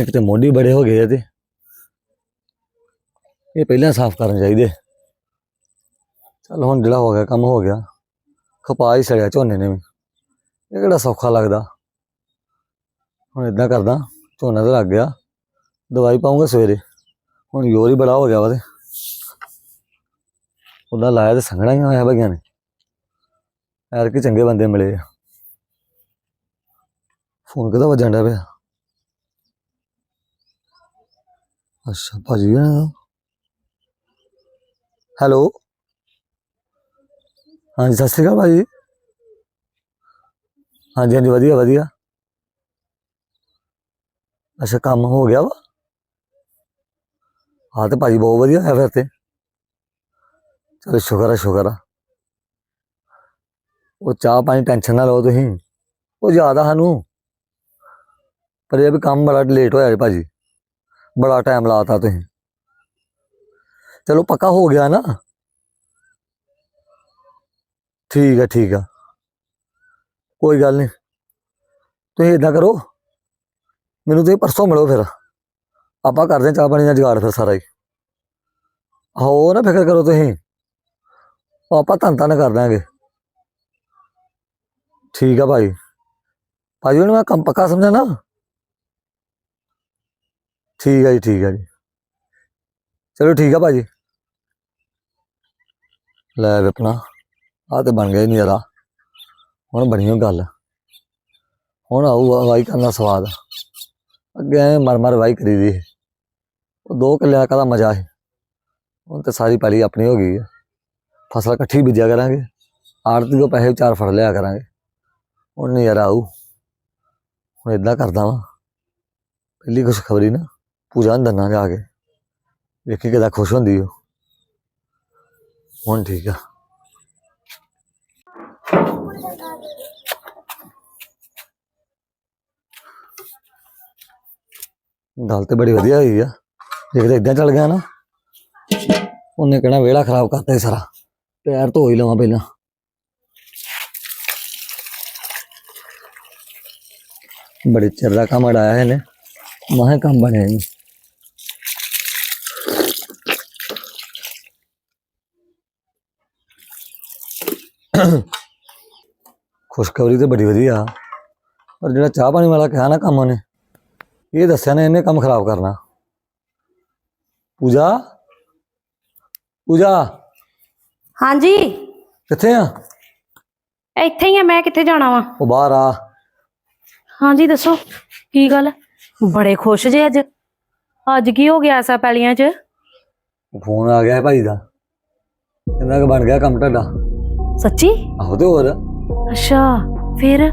ਇੱਕ ਤੇ ਮੋਢੇ ਬੜੇ ਹੋ ਗਏ ਆ ਤੇ। ਇਹ ਪਹਿਲਾਂ ਸਾਫ਼ ਕਰਨ ਚਾਹੀਦੇ। ਚਲ ਹੁਣ ਜਿਹੜਾ ਹੋ ਗਿਆ, ਕੰਮ ਹੋ ਗਿਆ। ਖਪਾ ਹੀ ਸੜਿਆ ਝੋਨੇ ਨੇ ਵੀ। ਇਹ ਕਿਹੜਾ ਸੌਖਾ ਲੱਗਦਾ। ਹੁਣ ਇਦਾਂ ਕਰਦਾ, ਝੋਨਾ ਤਾਂ ਲੱਗ ਗਿਆ। ਦਵਾਈ ਪਾਉਂਗਾ ਸਵੇਰੇ। ਹੁਣ ਯੋਰ ਹੀ ਬੜਾ ਹੋ ਗਿਆ ਵਾ ਤੇ। ਉਹਦਾ ਲਾਇਆ ਤੇ ਸੰਘਣਾ ਹੀ ਹੋਇਆ ਭਗਿਆ ਨੇ। ਐਰ ਕੇ ਚੰਗੇ ਬੰਦੇ ਮਿਲੇ ਆ। ਫੋਨ ਕਿਹਦਾ ਵੱਜਣ ਡਿਆ ਪਿਆ? ਅੱਛਾ, ਭਾਜੀ ਆ ਹੈਲੋ? ਹਾਂਜੀ, ਸਤਿ ਸ਼੍ਰੀ ਅਕਾਲ ਭਾਜੀ। ਹਾਂਜੀ ਹਾਂਜੀ, ਵਧੀਆ ਵਧੀਆ। ਅੱਛਾ, ਕੰਮ ਹੋ ਗਿਆ ਵਾ? ਹਾਂ, ਤੇ ਭਾਜੀ ਬਹੁਤ ਵਧੀਆ ਹੈ ਫਿਰ ਤੇ। ਚਲੋ, ਸ਼ੁਕਰ ਆ ਸ਼ੁਕਰ ਆ। ਉਹ ਚਾਹ ਪਾਣੀ ਟੈਨਸ਼ਨ ਨਾ ਲਓ ਤੁਸੀਂ। ਉਹ ਜ਼ਿਆਦਾ ਸਾਨੂੰ। ਪਰ ਇਹ ਵੀ ਕੰਮ ਬੜਾ ਲੇਟ ਹੋਇਆ ਜੀ ਭਾਜੀ। ਬੜਾ ਟਾਈਮ ਲਾਤਾ ਤੁਸੀਂ ਚਲੋ ਪੱਕਾ ਹੋ ਗਿਆ ਨਾ ਠੀਕ ਹੈ ਠੀਕ ਆ ਕੋਈ ਗੱਲ ਨਹੀਂ ਤੁਸੀਂ ਇਦਾਂ ਕਰੋ ਮੈਨੂੰ ਤੁਸੀਂ ਪਰਸੋਂ ਮਿਲੋ ਫਿਰ ਆਪਾਂ ਕਰਦੇ ਹਾਂ ਚਾਹ ਪਾਣੀ ਦਾ ਜੁਗਾੜ ਫਿਰ ਸਾਰਾ ਹੀ ਆਹੋ ਨਾ ਫਿਕਰ ਕਰੋ ਤੁਸੀਂ ਉਹ ਆਪਾਂ ਧੰਨ ਧੰਨ ਕਰ ਦਾਂਗੇ ਠੀਕ ਆ ਭਾਈ ਭਾਜੀ ਹੁਣ ਮੈਂ ਕੰਮ ਪੱਕਾ ਸਮਝਿਆ ਨਾ ਠੀਕ ਹੈ ਜੀ, ਠੀਕ ਹੈ ਜੀ। ਚਲੋ ਠੀਕ ਆ ਭਾਜੀ। ਲੈ ਵੀ ਆਪਣਾ ਆ ਤੇ ਬਣ ਗਿਆ ਨਜ਼ਾਰਾ। ਹੁਣ ਬਣੀ ਉਹ ਗੱਲ। ਹੁਣ ਆਊ ਵਾਈ ਦਾ ਸਵਾਦ। ਅੱਗੇ ਐਂ ਮਰ ਮਰ ਵਾਈ ਕਰੀ ਦੀ। ਉਹ ਦੋ ਕਿੱਲਿਆਂ ਦਾ ਮਜ਼ਾ ਹੈ ਹੁਣ ਤੇ ਸਾਰੀ ਪੈਲੀ ਆਪਣੀ ਹੋ ਗਈ ਹੈ ਫਸਲ ਇਕੱਠੀ ਬੀਜਿਆ ਕਰਾਂਗੇ। ਆੜਤੀ ਕੋ ਪੈਸੇ ਚਾਰ ਫੜ ਲਿਆ ਕਰਾਂਗੇ। ਹੁਣ ਨਜ਼ਾਰਾ ਆਊ। ਹੁਣ ਇਦਾਂ ਕਰਦਾ ਵਾਂ। ਪਹਿਲੀ ਖੁਸ਼ਖਬਰੀ ਨਾ। ਪੂਜਾ ਨੂੰ ਦੰਨਾ ਜਾ ਕੇ। ਵੇਖੀ ਕਿਦਾਂ ਖੁਸ਼ ਹੁੰਦੀ ਉਹ। ਹੁਣ ਠੀਕ ਆ। ਗੱਲ ਤੇ ਬੜੀ ਵਧੀਆ ਹੋਈ ਆ। ਜੇ ਕਿਤੇ ਇਦਾਂ ਚੱਲ ਗਿਆ ਨਾ। ਉਹਨੇ ਕਹਿਣਾ ਵਿਹੜਾ ਖਰਾਬ ਕਰਤਾ ਸਾਰਾ। ਪੈਰ ਧੋ ਹੀ ਲਵਾਂ ਪਹਿਲਾਂ। ਬੜੇ ਚਿਰ ਦਾ ਕੰਮ ਅੜਾਇਆ ਇਹਨੇ। ਮਾਹੇ ਕੰਮ ਬਣਿਆ ਨਹੀਂ। ਖੁਸ਼ਖਬਰੀ ਤੇ ਬੜੀ ਵਧੀਆ। ਪਰ ਜਿਹੜਾ ਚਾਹ ਪਾਣੀ ਵਾਲਾ ਕਿਹਾ ਨਾ ਕੰਮ ਉਹਨੇ ਇਹ ਦੱਸਿਆ ਨੇ ਇਹਨੇ ਕੰਮ ਖਰਾਬ ਕਰਨਾ। ਪੂਜਾ? ਪੂਜਾ? ਹਾਂਜੀ। ਕਿੱਥੇ ਆ? ਇੱਥੇ ਹੀ ਆ ਮੈਂ ਕਿੱਥੇ ਜਾਣਾ ਵਾ? ਉਹ ਬਾਹਰ ਆ। ਹਾਂਜੀ ਦੱਸੋ ਕੀ ਗੱਲ? ਬੜੇ ਖੁਸ਼ ਜੇ ਅੱਜ। ਅੱਜ ਕੀ ਹੋ ਗਿਆ ਐਸਾ ਪੈਲੀਆਂ 'ਚ? ਫੋਨ ਆ ਗਿਆ ਭਾਈ ਦਾ। ਕਹਿੰਦਾ ਕਿ ਬਣ ਗਿਆ ਕੰਮ ਤੁਹਾਡਾ। ਸੱਚੀ? ਆਹੋ ਤੇ ਹੋਰ? ਅੱਛਾ ਫਿਰ?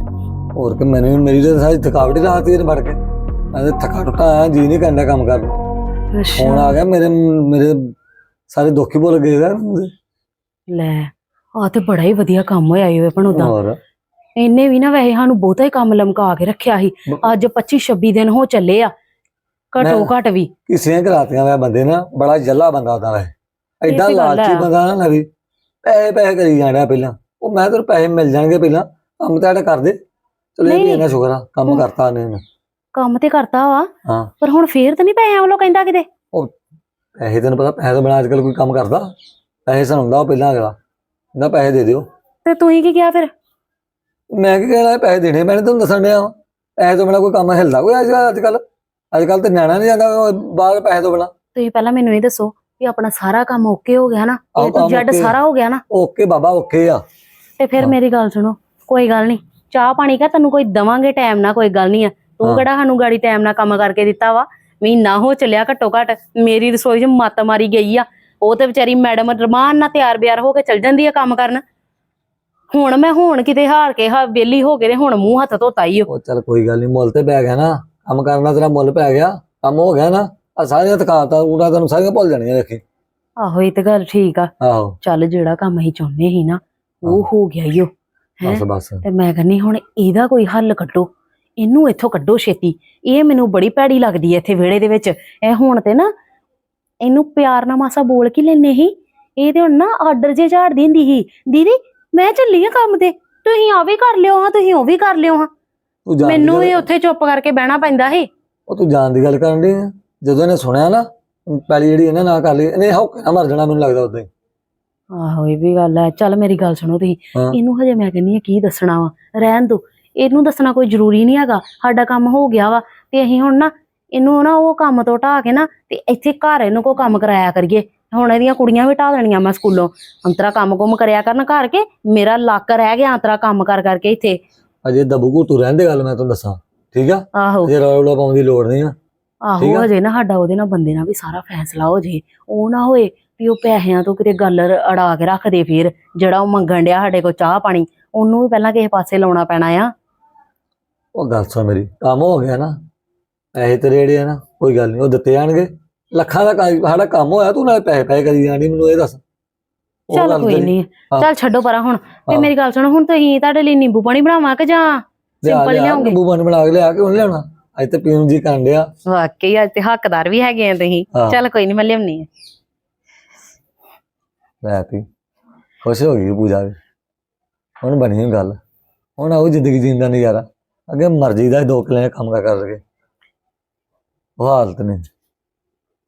ਹੋਰ ਕਿ ਮੈਨੂੰ ਮੇਰੀ ਤਾਂ ਸਾਰੀ ਥਕਾਵਟ ਹੀ ਲਾਤੀ ਇਹਨੇ ਵੜ ਕੇ। ਮੈਂ ਤੇ ਥਕਾ ਟੁੱਟਾ ਆਇਆ ਜੀ ਨਹੀਂ ਕਰਦਾ ਕੰਮ ਕਰਨ। ਨੂੰ। ਫੋਨ ਆ ਗਿਆ ਮੇਰੇ ਮੇਰੇ ਸਾਰੇ ਦੁੱਖ ਹੀ ਭੁੱਲ ਗਏ ਯਾਰ। ਲੈ ਆ ਤੇ ਬੜਾ ਹੀ ਵਧੀਆ ਕੰਮ ਹੋਇਆ ਈ ਓਏ ਦਾ। ਹੋਰ? ਇਹਨੇ ਵੀ ਨਾ ਵੈਸੇ ਸਾਨੂੰ ਬਹੁਤਾ ਹੀ ਕੰਮ ਲਮਕਾ ਕੇ ਰੱਖਿਆ ਸੀ। ਅੱਜ 25 26 ਦਿਨ ਹੋ ਚੱਲੇ ਆ। ਘਟੋ ਮੈਂ- ਘਟ ਵੀ। ਕਿਸੀਆਂ ਕਰਾਤੀਆਂ ਵੇ ਬੰਦੇ ਨਾ ਬੜਾ ਜੱਲਾ ਬੰਦਾ ਐਡਾ ਤੇ ਗੱਲ ਲਾਲਚੀ। ਬੰਦਾ ਨਾ ਨਵੀ ਪੈਸੇ ਪੈਸੇ ਕਰੀ ਜਾਣਾ ਪਹਿਲਾਂ। ਉਹ ਮੈਂ ਤੈਨੂੰ ਪੈਸੇ ਮਿਲ ਜਾਣਗੇ ਪਹਿਲਾਂ ਕੰਮ ਤਾਂ ਕਰ ਦੇ। ਚਲੋ ਇਹ ਵੀ। ਇਹਨਾਂ ਸ਼ੁਕਰ ਆ ਕੰਮ ਕਰਤਾ ਨੇ ਇਹਨੇ। ਕੰਮ ਤੇ ਕਰਤਾ ਵਾ ਹਾਂ। ਪਰ ਹੁਣ ਫੇਰ ਤਾਂ ਨਹੀਂ ਪੈਸਿਆਂ ਵੱਲੋਂ ਕਹਿੰਦਾ ਕਿਤੇ? ਪੈਸੇ ਤੈਨੂੰ ਪਤਾ ਪੈਸੇ ਤੋਂ ਬਿਨਾਂ ਅੱਜ ਕੱਲ ਕੋਈ ਕੰਮ ਕਰਦਾ। ਪੈਸੇ ਸੁਣਾਉਂਦਾ ਉਹ ਪਹਿਲਾਂ ਅਗਲਾ। ਕਹਿੰਦਾ ਪੈਸੇ ਦੇ ਦਿਓ। ਤੇ ਤੁਸੀਂ ਕੀ ਕਿਹਾ ਫਿਰ? ਮੈਂ ਕੀ ਕਹਿਣਾ ਪੈਸੇ ਦੇਣੇ ਮੈंने ਤੁਹਾਨੂੰ ਦੱਸਣ ਡਿਆ। ਪੈਸੇ ਤੋਂ ਬਿਨਾਂ ਕੋਈ ਕੰਮ ਹਿਲਦਾ ਕੋਈ ਅੱਜ ਅੱਜ ਕੱਲ ਅੱਜ ਕੱਲ ਤੇ ਨਿਆਣਾ ਨਹੀਂ ਜਾਂਦਾ ਉਹ ਬਾਹਰ ਪੈਸੇ ਤੋਂ ਬਿਨਾਂ। ਤੁਸੀਂ ਪਹਿਲਾਂ ਮੈਨੂੰ ਇਹ ਦੱਸੋ ਵੀ ਆਪਣਾ ਸਾਰਾ ਕੰਮ ਓਕੇ ਹੋ ਗਿਆ ਨਾ ਇਹ ਤੋਂ ਜੱਡ। ਸਾਰਾ ਹੋ ਗਿਆ ਨਾ। ਓਕੇ ਬਾਬਾ ਓਕੇ ਆ। ਤੇ ਫਿਰ। ਮੇਰੀ ਗੱਲ ਸੁਣੋ ਕੋਈ ਗੱਲ ਨਹੀਂ ਚਾਹ ਪਾਣੀ ਕਾ ਤੈਨੂੰ ਕੋਈ ਦਵਾਂਗੇ ਟਾਈਮ ਨਾਲ ਕੋਈ ਗੱਲ ਨਹੀਂ ਆ। ਤੂੰ। ਕਿਹੜਾ ਸਾਨੂੰ ਗਾੜੀ ਟਾਈਮ ਨਾਲ ਕੰਮ ਕਰਕੇ ਦਿੱਤਾ ਵਾ? ਮਹੀਨਾ ਹੋ ਚੱਲਿਆ ਘੱਟੋ ਘੱਟ ਮੇਰੀ ਰਸੋਈ 'ਚ ਮੱਤ ਮਾਰੀ ਗਈ ਆ। ਉਹ ਤੇ ਵਿਚਾਰੀ ਮੈਡਮ ਰਮਾਨ ਨਾਲ ਤਿਆਰ ਬਿਆਰ ਹੋ ਕੇ ਚਲ ਜਾਂਦੀ ਆ ਕੰਮ ਕਰਨ। ਹੁਣ ਮੈਂ ਹੁਣ ਕਿਤੇ ਹਾਰ ਕੇ ਹਾ ਵਿਹਲੀ ਹੋ ਕੇ ਤੇ ਹੁਣ ਮੂੰਹ ਹੱਥ ਧੋਤਾ ਹੀ ਉਹ ਚੱਲ ਕੋਈ ਗੱਲ ਨਹੀਂ ਮੁੱਲ ਤੇ ਪੈ ਗਿਆ ਨਾ। ਕੰਮ ਕਰਨਾ ਤੇਰਾ ਮੁੱਲ ਪੈ ਗਿਆ। ਕੰਮ ਹੋ ਗਿਆ ਨਾ। ਆ ਸਾਰੀਆਂ ਥਕਾਤਾ ਉਹਦਾ ਤੈਨੂੰ ਸਾਰੀਆਂ ਭੁੱਲ ਜਾਣੀਆਂ ਦੇਖੀ ਆਹੋ ਇਹ ਤੇ ਗੱਲ ਠੀਕ ਆ। ਆਹੋ। ਚੱਲ ਜਿਹੜਾ ਕੰਮ ਅਸੀਂ ਚਾਹੁੰਦੇ ਸੀ ਨਾ ਉਹ ਹਾਂ। ਗਿਆ ਈ ਓ ਹੈਂ? ਬਸ ਬਸ। ਤੇ ਮੈਂ ਕਹਿੰਨੀ ਹੁਣ ਇਹਦਾ ਕੋਈ ਹੱਲ ਕੱਢੋ। ਇਹਨੂੰ ਇੱਥੋਂ ਕੱਢੋ ਛੇਤੀ। ਇਹ ਮੈਨੂੰ ਬੜੀ ਭੈੜੀ ਲੱਗਦੀ ਐ ਇੱਥੇ ਵਿਹੜੇ ਦੇ ਵਿੱਚ। ਇਹ ਹੁਣ ਤੇ ਨਾ ਇਹਨੂੰ ਪਿਆਰ ਨਾਲ ਮਾਸਾ ਬੋਲ ਕੇ ਲੈਨੇ ਹੀ ਇਹ ਤੇ ਹੁਣ ਨਾ ਆਰਡਰ ਜੇ ਝਾੜਦੀ ਹੁੰਦੀ ਸੀ। ਦੀਦੀ ਮੈਂ ਚੱਲੀ ਆ ਕੰਮ ਤੇ। ਤੁਸੀਂ ਆ ਵੀ ਕਰ ਲਿਓ ਹਾਂ ਤੁਸੀਂ ਉਹ ਵੀ ਕਰ ਲਿਓ ਹਾਂ। ਤੂੰ ਮੈਨੂੰ ਵੀ ਉੱਥੇ ਚੁੱਪ ਕਰਕੇ ਬਹਿਣਾ ਪੈਂਦਾ ਸੀ। ਉਹ ਤੂੰ ਜਾਣ ਦੀ ਗੱਲ ਕਰਨ ਦੀ ਜਦੋਂ ਇਹਨੇ ਸੁਣਿਆ ਨਾ ਪਹਿਲੀ ਜਿਹੜੀ ਇਹਨੇ ਨਾ ਕਰ ਲਈ ਇਹਨੇ ਹੌਕੇ ਨਾ ਮਰ ਜਾਣਾ ਮੈਨੂੰ ਲੱਗਦਾ ਉਦਾਂ ਹੀ। ਆਹੋ ਇਹ ਵੀ ਗੱਲ ਹੈ। ਚੱਲ ਮੇਰੀ ਗੱਲ ਸੁਣੋ ਤੁਸੀਂ। ਹਾਂ। ਇਹਨੂੰ ਹਜੇ ਮੈਂ ਕਹਿੰਨੀ ਆ ਕੀ ਦੱਸਣਾ ਵਾ? ਰਹਿਣ ਦੋ। ਇਹਨੂੰ ਦੱਸਣਾ ਕੋਈ ਜ਼ਰੂਰੀ ਨਹੀਂ ਹੈਗਾ। ਸਾਡਾ ਕੰਮ ਹੋ ਗਿਆ ਵਾ। ਤੇ ਅਸੀਂ ਹੁਣ ਨਾ ਇਹਨੂੰ ਨਾ ਉਹ ਕੰਮ ਤੋਂ ਢਾ ਕੇ ਨਾ ਤੇ ਇੱਥੇ ਘਰ ਇਹਨੂੰ ਕੋ ਕੰਮ ਕਰਾਇਆ ਕਰੀਏ। ਹੁਣ ਇਹਦੀਆਂ ਕੁੜੀਆਂ ਵੀ ਢਾ ਦੇਣੀਆਂ ਮੈਂ ਸਕੂਲੋਂ। ਅੰਤਰਾ ਕੰਮ ਕੁਮ ਕਰਿਆ ਕਰਨ ਘਰ ਕੇ ਮੇਰਾ ਲੱਕ ਰਹਿ ਗਿਆ ਅੰਤਰਾ ਕੰਮ ਕਰ ਕਰਕੇ ਇੱਥੇ। ਅਜੇ ਦਬੂ ਘੁੱਟੂ ਰਹਿੰਦੇ ਗੱਲ ਮੈਂ ਤੁਹਾਨੂੰ ਦੱਸਾਂ। ਠੀਕ ਆ? ਆਹੋ। ਜੇ ਰੌਲਾ ਪਾਉਣ ਦੀ ਲੋੜ ਨਹੀਂ ਆ। ਠੀਕ ਆਹੋ ਆ। ਹਜੇ ਨਾ ਸਾਡਾ ਉਹਦੇ ਨਾਲ ਬੰਦੇ ਨਾਲ ਵੀ ਸਾਰਾ ਫੈਸਲਾ ਹੋ ਜੇ ਉਹ ਨਾ ਹੋਏ ਵੀ ਉਹ ਪੈਸਿਆਂ ਤੋਂ ਕਿਤੇ ਗੱਲ ਰ- ਅੜਾ ਕੇ ਰੱਖ ਦੇ ਫਿਰ ਜਿਹੜਾ ਉਹ ਮੰਗਣ ਡਿਆ ਸਾਡੇ ਕੋਲ ਚਾਹ ਪਾਣੀ ਉਹਨੂੰ ਵੀ ਪਹਿਲਾਂ ਕਿਸੇ ਪਾਸੇ ਲਾਉਣਾ ਪੈਣਾ ਆ ਉਹ ਗੱਲ ਸੁਣ ਮੇਰੀ ਕੰਮ ਹੋ ਗਿਆ ਨਾ ਪੈਸੇ ਤੇਰੇ ਜਿਹੜੇ ਆ ਨਾ ਕੋਈ ਗੱਲ ਨਹੀਂ ਉਹ ਦਿੱਤੇ ਜਾਣਗੇ ਲੱਖਾਂ ਦਾ ਕੰਮ- ਸਾਡਾ ਕੰਮ ਹੋਇਆ ਤੂੰ ਨਾਲੇ ਪੈਸੇ ਪੈਸੇ ਕਰੀ ਜਾਣੀ ਮੈਨੂੰ ਇਹ ਦੱਸ ਉਹ ਚੱਲ ਗੱਲ ਕੋਈ ਤੇਰੀ- ਨਹੀਂ ਹਾਂ। ਚੱਲ ਛੱਡੋ ਪਰਾਂ ਹੁਣ ਤੇ ਹਾਂ। ਮੇਰੀ ਗੱਲ ਸੁਣੋ ਹੁਣ ਤੁਸੀਂ ਤੁਹਾਡੇ ਲਈ ਨਿੰਬੂ ਪਾਣੀ ਬਣਾਵਾਂ ਕਿ ਜਾਂ ਲਿਆ ਸਿੰਪਲ ਲਿਆ ਲਿਆਉਂਗੇ ਨਿੰਬੂ ਪਾਣੀ ਬਣਾ ਕੇ ਲਿਆ ਕੇ ਉਹਨੇ ਲਿਆਉਣਾ ਅੱਜ ਤੇ ਪੀਣ ਜੀ ਕਰਨ ਡਿਆ। ਵਾਕਈ ਅੱਜ ਤੇ ਹੱਕਦਾਰ ਵੀ ਹੈਗੇ ਆ ਤੁਸੀਂ। ਹਾਂ। ਚੱਲ ਕੋਈ ਨਹੀਂ ਮੈਂ ਲਿਆਉਣੀ ਆ। ਲੈ ਤੀ। ਖੁਸ਼ ਹੋ ਗਈ ਪੂਜਾ ਵੀ। ਹੁਣ ਬਣੀ ਹੋਈ ਗੱਲ। ਹੁਣ ਆਉ ਜ਼ਿੰਦਗੀ ਜੀਣ ਦਾ ਨਜ਼ਾਰਾ। ਅੱਗੇ ਮਰਜ਼ੀ ਦਾ ਦੋ ਕਿਲੇ ਕੰਮ ਕਰ ਕਰ ਲਗੇ ਉਹ ਹਾਲਤ ਨਹੀਂ।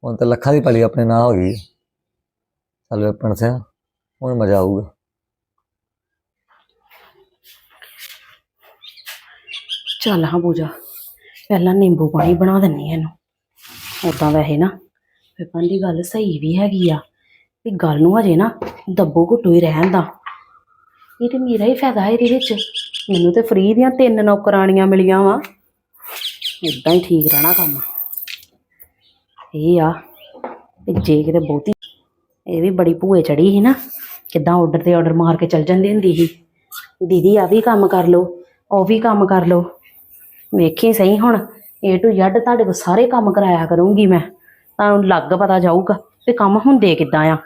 ਹੁਣ ਤਾਂ ਲੱਖਾਂ ਦੀ ਪਲੀ ਆਪਣੇ ਨਾਂ ਹੋ ਗਈ ਚੱਲ ਵੇਪਣ ਸਿਆ ਹੁਣ ਮਜ਼ਾ ਆਊਗਾ। ਚੱਲ ਹਾਂ ਪੂਜਾ। ਪਹਿਲਾਂ ਨਿੰਬੂ ਪਾਣੀ ਬਣਾ ਦਿੰਨੀ ਆ ਇਹਨੂੰ। ਉਦਾਂ ਵੈਸੇ ਨਾ ਪਿਪਨ ਦੀ ਗੱਲ ਸਹੀ ਵੀ ਹੈਗੀ ਆ, ਵੀ ਗੱਲ ਨੂੰ ਹਜੇ ਨਾ ਦੱਬੋ ਘੁੱਟੂ ਹੀ ਰਹਿਣ ਦਾ। ਇਹ ਤੇ ਮੇਰਾ ਹੀ ਫਾਇਦਾ ਹੈ ਇਹਦੇ ਵਿੱਚ। ਮੈਨੂੰ ਤੇ ਫ੍ਰੀ ਦੀਆਂ ਤਿੰਨ ਨੌਕਰਾਣੀਆਂ ਮਿਲੀਆਂ ਵਾ। ਇਦਾਂ ਹੀ ਠੀਕ ਰਹਿਣਾ ਕੰਮ। ਇਹ ਆ, ਵੀ ਜੇ ਕਿਤੇ ਬਹੁਤੀ, ਇਹ ਵੀ ਬੜੀ ਭੂਏ ਚੜੀ ਸੀ ਨਾ, ਕਿਦਾਂ ਆਰਡਰ ਤੇ ਆਰਡਰ ਮਾਰ ਕੇ ਚੱਲ ਜਾਂਦੀ ਹੁੰਦੀ ਸੀ। ਦੀਦੀ ਆ ਵੀ ਕੰਮ ਕਰ ਲਓ, ਉਹ ਵੀ ਕੰਮ ਕਰ ਲਓ। ਵੇਖੀ ਸਹੀ ਹੁਣ A to Z ਤੁਹਾਡੇ ਕੋਲ ਸਾਰੇ ਕੰਮ ਕਰਾਇਆ ਕਰੂੰਗੀ ਮੈਂ। ਤੁਹਾਨੂੰ ਲੱਗ ਪਤਾ ਜਾਊਗਾ ਤੇ ਕੰਮ ਹੁੰਦੇ ਕਿੱਦਾਂ ਆ।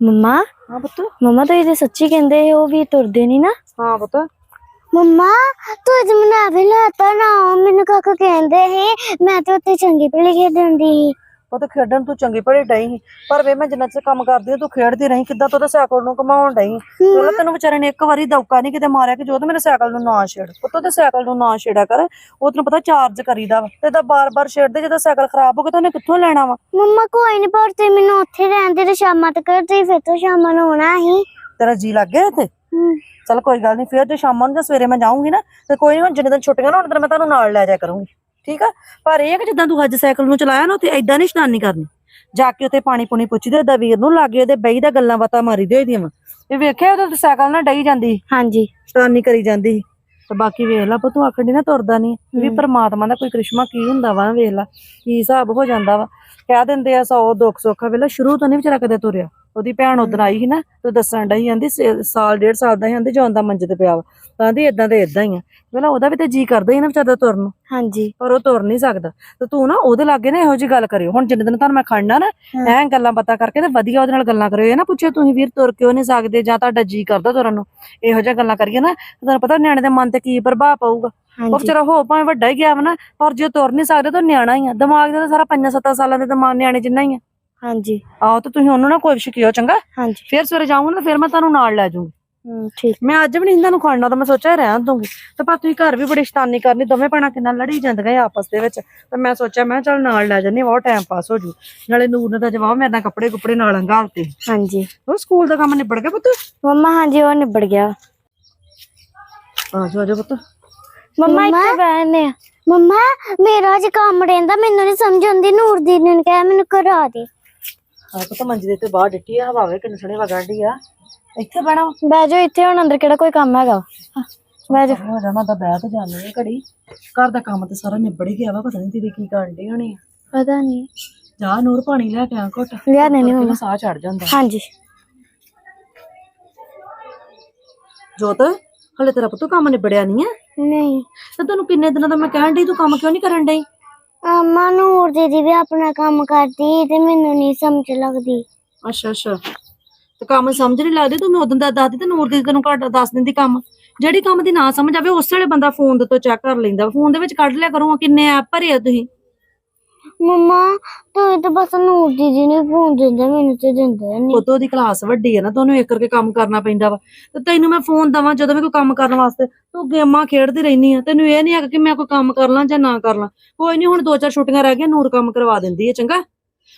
ਮੰਮਾ ਹਾਂ ਪੁੱਤ। ਮੰਮਾ ਤੇ ਸੱਚੀ ਕਹਿੰਦੇ ਉਹ ਵੀ ਤੁਰਦੇ ਨਹੀਂ ਨਾ। ਹਾਂ ਪੁੱਤ। ਮੰਮਾ ਤੂੰ ਅੱਜ ਮਨਾ ਵੀ ਲਾਤਾ ਨਾ ਮੈਨੂੰ ਕਾਕਾ ਕਹਿੰਦੇ ਸੀ ਮੈਂ ਤੇ ਉੱਥੇ ਚੰਗੀ ਭਲੀ ਖੇਡਣ ਦੀ ਸੀ। ਉਹ ਤਾਂ ਖੇਡਣ ਤੂੰ ਚੰਗੀ ਭਲੀ ਡਈ ਸੀ। ਪਰ ਵੇ ਮੈਂ ਜਿੰਨਾ ਚਿਰ ਕੰਮ ਕਰਦੀ ਆ ਤੂੰ ਖੇਡਦੀ ਰਹੀ ਕਿੱਦਾਂ ਤੂੰ ਉਹਦੇ ਸਾਈਕਲ ਨੂੰ ਘਮਾਉਣ ਡਈ? ਚਲੋ ਤੈਨੂੰ ਵਿਚਾਰੇ ਨੇ ਇੱਕ ਵਾਰੀ ਦੌਕਾ ਨਹੀਂ ਕਿਤੇ ਮਾਰਿਆ ਕਿ ਜੋ ਤੇ ਮੇਰੇ ਸਾਈਕਲ ਨੂੰ ਨਾ ਛੇੜ। ਪੁੱਤ ਤੇ ਸਾਈਕਲ ਨੂੰ ਨਾ ਛੇੜਿਆ ਕਰ। ਉਹ ਤੈਨੂੰ ਪਤਾ ਚਾਰਜ ਕਰੀਦਾ ਵਾ। ਤੇ ਤਾਂ ਬਾਰ-ਬਾਰ ਛੇੜਦੇ ਜਦੋਂ ਸਾਈਕਲ ਖਰਾਬ ਹੋ ਗਿਆ ਤਾਂ ਉਹਨੇ ਕਿੱਥੋਂ ਲੈਣਾ ਵਾ? ਮੰਮਾ ਕੋਈ ਨਹੀਂ ਪਰ ਤੇ ਮੈਨੂੰ ਉੱਥੇ ਰਹਿੰਦੇ ਤੇ ਸ਼ਾਮਾਂ ਤੱਕ ਤੇ ਫਿਰ ਤੋਂ ਸ਼ਾਮਾਂ ਨੂੰ ਆਉਣਾ ਸੀ। ਤੇਰਾ ਜੀ ਲੱਗ ਗਿਆ ਇੱਥੇ? ਚਲ ਕੋਈ ਗੱਲ ਨਹੀਂ ਫਿਰ ਜੇ ਸ਼ਾਮਾਂ ਨੂੰ ਜਾਂ ਸਵੇਰੇ ਮੈਂ ਜਾਊਂਗੀ ਨਾ ਤੇ ਕੋਈ ਨਹੀਂ ਜਿੰਨੇ ਦਿਨ ਛੁੱਟੀਆਂ ਨਾ ਹੁਣ ਮੈਂ ਤੁਹਾਨੂੰ ਨਾਲ ਲੈ ਜਾਇਆ ਕਰੂੰਗੀ। ਠੀਕ ਆ? ਪਰ ਇਹ ਆ ਕਿ ਜਿੱਦਾਂ ਤੂੰ ਅੱਜ ਸਾਈਕਲ ਨੂੰ ਚਲਾਇਆ ਨਾ ਤੇ ਐਦਾਂ ਨਹੀਂ ਸ਼ਨਾਨੀ ਕਰਨੀ। ਜਾ ਕੇ ਉੱਥੇ ਪਾਣੀ ਪੁਣੀ ਪੁੱਛਦੇ ਓਦਾਂ ਵੀਰ ਨੂੰ ਲਾਗੇ ਉਹਦੇ ਬਈ ਦਾ ਗੱਲਾਂ ਬਾਤਾਂ ਮਾਰੀ ਦੇ ਹੋਈਆਂ ਵਾ। ਇਹ ਵੇਖਿਆ ਉਹਦੇ ਸਾਈਕਲ ਨਾਲ ਡਈ ਜਾਂਦੀ ਹਾਂਜੀ। ਸ਼ਤਾਨੀ ਕਰੀ ਜਾਂਦੀ ਸੀ। ਤੇ ਬਾਕੀ ਵੇਖ ਲਾ ਪੁੱਤ ਤੂੰ ਆਖੜੀ ਨਾ ਤੁਰਦਾ ਨਹੀਂ। ਵੀ। ਪਰਮਾਤਮਾ ਦਾ ਕੋਈ ਕ੍ਰਿਸ਼ਮਾ ਕੀ ਹੁੰਦਾ ਵਾ ਵੇਖ ਲਾ ਕੀ ਹਿਸਾਬ ਹੋ ਜਾਂਦਾ ਵਾ। ਕਹਿ ਦਿੰਦੇ ਆ ਸੌ ਦੁੱਖ ਸੁੱਖ ਵੇਲਾ ਸ਼ੁਰੂ ਤੋਂ ਨਹੀਂ ਵਿਚਾਰਾ ਕਦੇ ਤੁਰਿਆ। ਉਹਦੀ ਭੈਣ ਉਦੋਂ ਆਈ ਸੀ ਨਾ ਤੇ ਦੱਸਣ ਡਈ ਜਾਂਦੀ ਸਾਲ ਡੇਢ ਸਾਲ ਦਾ ਹੀ ਜਾਂਦੀ ਜਾਂਦਾ ਮੰਜੇ ਤੇ ਪਿਆ ਵਾ। ਕਹਿੰਦੀ ਇਦਾਂ ਤੇ ਇਦਾਂ ਹੀ ਆ। ਵੇਲਾ ਉਹਦਾ ਵੀ ਤੇ ਜੀ ਕਰਦਾ ਹੀ ਨਾ ਵਿਚਾਰਾ ਤੁਰਨ ਨੂੰ। ਹਾਂਜੀ। ਪਰ ਉਹ ਤੁਰ ਨਹੀਂ ਸਕਦਾ। ਤੇ ਤੂੰ ਨਾ ਉਹਦੇ ਲਾਗੇ ਨਾ ਇਹੋ ਜੀ ਗੱਲ ਕਰਿਓ। ਹੁਣ ਜਿੰਨੇ ਦਿਨ ਤੁਹਾਨੂੰ ਮੈਂ ਖੜਨਾ ਨਾ। ਐਂ ਗੱਲਾਂ ਬਾਤਾਂ ਕਰਕੇ ਤੇ ਵਧੀਆ ਉਹਦੇ ਨਾਲ ਗੱਲਾਂ ਕਰਿਓ। ਇਹ ਨਾ ਪੁੱਛਿਓ ਤੁਸੀਂ ਵੀਰ ਤੁਰ ਕਿਉਂ ਨਹੀਂ ਸਕਦੇ ਜਾਂ ਤੁਹਾਡਾ ਜੀ ਕਰਦਾ ਤੁਰਨ ਨੂੰ। ਇਹੋ ਜਿਹੀਆਂ ਗੱਲਾਂ ਕਰੀਏ ਨਾ ਤੁਹਾਨੂੰ ਪਤਾ ਨਿਆਣੇ ਦੇ ਮਨ ਤੇ ਕੀ ਪ੍ਰਭਾਵ ਪਊਗਾ। ਉਹ ਵਿਚਾਰਾ ਹੋ ਭਾਵੇਂ ਵੱਡਾ ਹੀ ਗਿਆ ਵਾ ਨਾ ਪਰ ਜੇ ਤੁਰ ਨਹੀਂ ਸਕਦਾ ਤਾਂ ਨਿਆਣਾ ਹੀ ਆ। ਦਿਮਾਗ ਦਾ ਸਾਰਾ 5-7 ਸਾਲਾਂ ਦੇ ਦਿਮਾਗ ਨਿਆਣੇ ਜਿੰਨਾ ਹੀ ਆ। ਹਾਂਜੀ। ਆਹੋ ਤੇ ਤੁਸੀਂ ਉਹਨੂੰ ਨਾ ਕੋਈ ਸ਼ਿਕਿਓ ਚੰਗਾ? ਹਾਂਜੀ। ਫਿਰ ਸਵੇਰੇ ਜਾਊਂਗਾ ਨਾ ਫਿਰ ਮੈਂ ਤੁਹਾਨੂੰ ਨਾਲ ਲੈ ਜਾਊਂਗੀ। ਹਮ, ਠੀਕ। ਮੈਂ ਅੱਜ ਵੀ ਨਹੀਂ ਇਹਨਾਂ ਨੂੰ ਖੜਨਾ ਤਾਂ ਮੈਂ ਸੋਚਿਆ ਰਹਿਣ ਦੂੰਗੀ ਤੇ ਪਰ ਤੁਸੀਂ ਘਰ ਵੀ ਬੜੀ ਸ਼ਤਾਨੀ ਕਰਨੀ ਦੋਵੇਂ ਭੈਣਾਂ ਕਿੰਨਾ ਲੜੀ ਜਾਂਦੀਆਂ ਆਪਸ ਦੇ ਵਿੱਚ। ਤੇ ਮੈਂ ਸੋਚਿਆ ਮੈਂ ਚੱਲ ਨਾਲ ਲੈ ਜੰਨੀ ਬਹੁਤ ਟਾਈਮ ਪਾਸ ਹੋ ਜੂ। ਨਾਲੇ ਨੂਰ ਨੇ ਤਾਂ ਜਵਾਬ ਮੇਰੇ ਨਾਲ ਕੱਪੜੇ ਕੁਪੜੇ ਨਾਲ ਅੰਗਾਲਤੇ ਹਾਂਜੀ। ਉਹ ਸਕੂਲ ਦਾ ਕੰਮ ਨਿਬੜ ਗਿਆ ਪੁੱਤ? ਮੰਮਾ ਹਾਂਜੀ ਉਹ ਨਿਬੜ ਗਿਆ। ਆ ਜਾ ਜਾ ਪੁੱਤ। ਮੰਮਾ ਇੱਥੇ ਬੈਠਨੇ ਆ। ਮੰਮਾ ਮੇਰਾ ਅੱਜ ਕੰਮ ਰਹਿੰਦਾ ਮੈਨੂੰ ਨਹੀਂ ਸਮਝ ਆਉਂਦੀ। ਨੂਰ ਦੀ ਨੇ ਕਿਹਾ ਮੈਨੂੰ ਕਰਾ ਦੇ। ਆ ਪੁੱਤ ਮੰਜੀ ਦੇ ਤੇ ਬਾਹਰ ਡਿੱਟੀ ਆ ਹਵਾ ਵੇ ਕਿੰਨੇ ਸਣੇ ਵਗਾਂਡੀ ਆ। ਇੱਥੇ ਬਹਿਣਾ। ਬਹਿ ਜਾਓ ਇੱਥੇ ਹੁਣ ਅੰਦਰ ਕਿਹੜਾ ਕੋਈ ਕੰਮ ਹੈਗਾ ਹਾਂ, ਬਹਿ ਜਾਓ। ਹੋ ਜਾਣਾ ਤਾਂ ਬਹਿ ਤੇ ਜਾਂਦੇ ਆ ਘੜੀ। ਘਰ ਦਾ ਕੰਮ ਤੇ ਸਾਰਾ ਨਿਬੜ ਹੀ ਗਿਆ ਵਾ ਪਤਾ ਨਹੀਂ ਦੀਦੀ ਕੀ ਕਰਨ ਡਈ ਹੋਣੀ ਆ। ਪਤਾ ਨਹੀਂ ਜਾ ਨੂਰ ਪਾਣੀ ਲੈ ਕੇ ਆ ਘੁੱਟ। ਲਿਆ ਨਹੀਂ ਮੰਮਾ ਸਾਹ ਚੜ ਜਾਂਦਾ। ਹਾਂਜੀ। ਜੋਤ ਹਲੇ ਤੇਰਾ ਪੁੱਤ ਕੰਮ ਨਿਬੜਿਆ ਨਹੀਂ ਆ? ਨਹੀਂ। ਤੇ ਤੈਨੂੰ ਕਿੰਨੇ ਦਿਨਾਂ ਦਾ ਮੈਂ ਕਹਿਣ ਡਈ ਤੂੰ ਕੰਮ ਕਿਉਂ ਨਹੀਂ ਕਰਨ ਡਈ? ਅਮਾ ਨੂਰ ਦੀਦੀ ਵੀ ਆਪਣਾ ਕੰਮ ਕਰਦੀ ਤੇ ਮੈਨੂੰ ਨਹੀਂ ਸਮਝ ਲੱਗਦੀ। ਅੱਛਾ ਅੱਛਾ। ਤੇ ਕੰਮ ਸਮਝ ਨਹੀਂ ਲੱਗਦੀ? ਤੂੰ ਮੈਂ ਉਦੋਂ ਦਾ ਦੱਸਦੀ ਤੇ ਨੂਰ ਦੀ ਤੈਨੂੰ ਘੱਟ ਦੱਸ ਦਿੰਦੀ ਕੰਮ। ਜਿਹੜੀ ਕੰਮ ਦੀ ਨਾ ਸਮਝ ਆਵੇ, ਉਸ ਵੇਲੇ ਬੰਦਾ ਫੋਨ ਦੇ ਤੋਂ ਚੈੱਕ ਕਰ ਲੈਂਦਾ। ਫੋਨ ਦੇ ਵਿੱਚ ਕੱਢ ਲਿਆ ਕਰੋ ਕਿੰਨੇ ਐਪ ਭਰੇ ਆ ਤੁਸੀਂ। ਮੰਮਾ ਤੂੰ ਤਾਂ ਬਸ ਨੂਰ ਦੀਦੀ ਨੇ ਫੋਨ ਦਿੰਦੇ ਮੈਨੂੰ ਤੇ ਦਿੰਦੇ ਨਹੀਂ ਪੁੱਤ ਉਹਦੀ ਕਲਾਸ ਵੱਡੀ ਹੈ ਨਾ ਤੁਹਾਨੂੰ ਇੱਕ ਕਰਕੇ ਕੰਮ ਕਰਨਾ ਪੈਂਦਾ ਵਾ। ਤੇ ਤੈਨੂੰ ਮੈਂ ਫੋਨ ਦਵਾਂ ਜਦੋਂ ਵੀ ਕੋਈ ਕੰਮ ਕਰਨ ਵਾਸਤੇ। ਤੂੰ ਗੇਮਾਂ ਖੇਡਦੀ ਰਹਿਨੀ ਆ। ਤੈਨੂੰ ਇਹ ਨਹੀਂ ਹੈਗਾ ਕਿ ਮੈਂ ਕੋਈ ਕੰਮ ਕਰ ਲਾਂ ਜਾਂ ਨਾ ਕਰ ਲਾਂ। ਕੋਈ ਨਹੀਂ ਹੁਣ ਦੋ ਚਾਰ ਛੁੱਟੀਆਂ ਰਹਿ ਗਈਆਂ ਨੂਰ ਕੰਮ ਕਰਵਾ ਦਿੰਦੀ ਹੈ ਚੰਗਾ?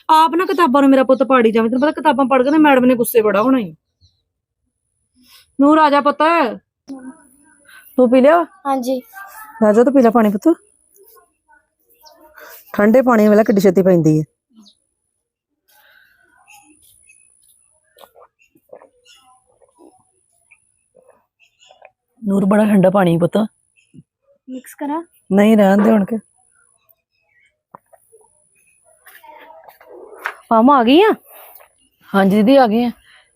ਆਪ ਨਾ ਕਿਤਾਬਾਂ ਨੂੰ ਮੇਰਾ ਪੁੱਤ ਪਾੜੀ ਜਾਵੇਂ। ਤੈਨੂੰ ਪਤਾ ਕਿਤਾਬਾਂ ਪੜ੍ਹ ਕੇ ਨਾ ਮੈਡਮ ਨੇ ਗੁੱਸੇ ਬੜਾ ਹੋਣਾ ਹੀ ਨੂਰ ਆ ਜਾ ਪੁੱਤ। ਤੂੰ ਪੀ ਲਿਆ? ਹਾਂਜੀ। ਲੈ ਜਾ ਤੂੰ ਪੀ ਲੈ ਪਾਣੀ ਪੁੱਤ। ਠੰਡੇ ਪਾਣੀ ਵੇਲੇ ਕਿੱਡੀ ਛੇਤੀ ਪੈਂਦੀ ਹੈ ਨੂਰ ਬੜਾ ਠੰਡਾ ਪਾਣੀ ਪੁੱਤ। ਮਿਕਸ ਕਰਾਂ? ਨਹੀਂ ਰਹਿਣ ਦੇ ਹੁਣ ਕੇ। ਮਾਮਾ ਆ ਗਈ ਆ? ਹਾਂਜੀ ਦੀਦੀ ਆ ਗਏ ਆ।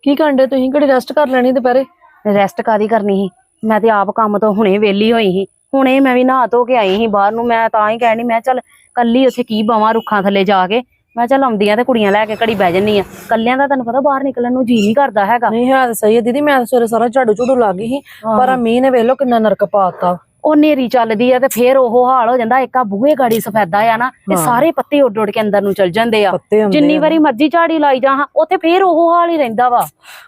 ਕੀ ਕਰਦੇ ਤੁਸੀਂ? ਕਿਹੜੀ ਰੈਸਟ ਕਰ ਲੈਣੀ ਦੁਪਹਿਰੇ। ਰੈਸਟ ਕਾਦੀ ਕਰਨੀ ਸੀ? ਮੈਂ ਤੇ ਆਪ ਕੰਮ ਤੋਂ ਹੁਣੇ ਵਿਹਲੀ ਹੋਈ ਸੀ। ਹੁਣੇ ਮੈਂ ਵੀ ਨਹਾ ਧੋ ਕੇ ਆਈ ਸੀ ਬਾਹਰ ਨੂੰ। ਮੈਂ ਤਾਂ ਹੀ ਕਹਿਣੀ ਮੈਂ ਚੱਲ ਕੱਲੀ ਉੱਥੇ ਕੀ ਬਵਾਂ ਰੁੱਖਾਂ ਥੱਲੇ ਜਾ ਕੇ? ਮੈਂ ਚੱਲ ਆਉਂਦੀਆਂ ਤੇ ਕੁੜੀਆਂ ਲੈ ਕੇ ਘੜੀ ਬਹਿ ਜੰਨੀ ਆ। ਕੱਲਿਆਂ ਦਾ ਤੈਨੂੰ ਪਤਾ ਬਾਹਰ ਨਿਕਲਣ ਨੂੰ ਜੀ ਨਹੀਂ ਕਰਦਾ ਹੈਗਾ। ਨਹੀਂ ਹੈ ਤਾਂ ਸਹੀ ਹੈ ਦੀਦੀ ਮੈਂ ਤਾਂ ਸਵੇਰੇ ਸਾਰਾ ਝਾੜੂ ਝੂੜੂ ਲਾ ਗਈ ਸੀ ਪਰ ਆ ਮੀਂਹ ਨੇ ਵੇਖ ਲਓ ਕਿੰਨਾ ਨਰਕ ਪਾਤਾ ਉਹ ਨੇਰੀ ਚੱਲਦੀ ਆ ਤੇ ਫੇਰ ਉਹ ਹਾਲ ਹੋ ਜਾਂਦਾ ਇੱਕ ਆ ਬੂਹੇ ਗਾੜੀ ਸਫੈਦਾ ਆ ਨਾ ਤੇ। ਸਾਰੇ ਪੱਤੇ ਉੱਡ ਉੱਡ ਕੇ ਅੰਦਰ ਨੂੰ ਚਲ ਜਾਂਦੇ ਆ। ਜਿੰਨੀ ਆ। ਵਾਰੀ ਮਰਜ਼ੀ ਝਾੜੀ ਲਾਈ ਜਾ ਹਾਂ ਉੱਥੇ ਫੇਰ ਉਹ ਹਾਲ ਹੀ ਰਹਿੰਦਾ ਵਾ।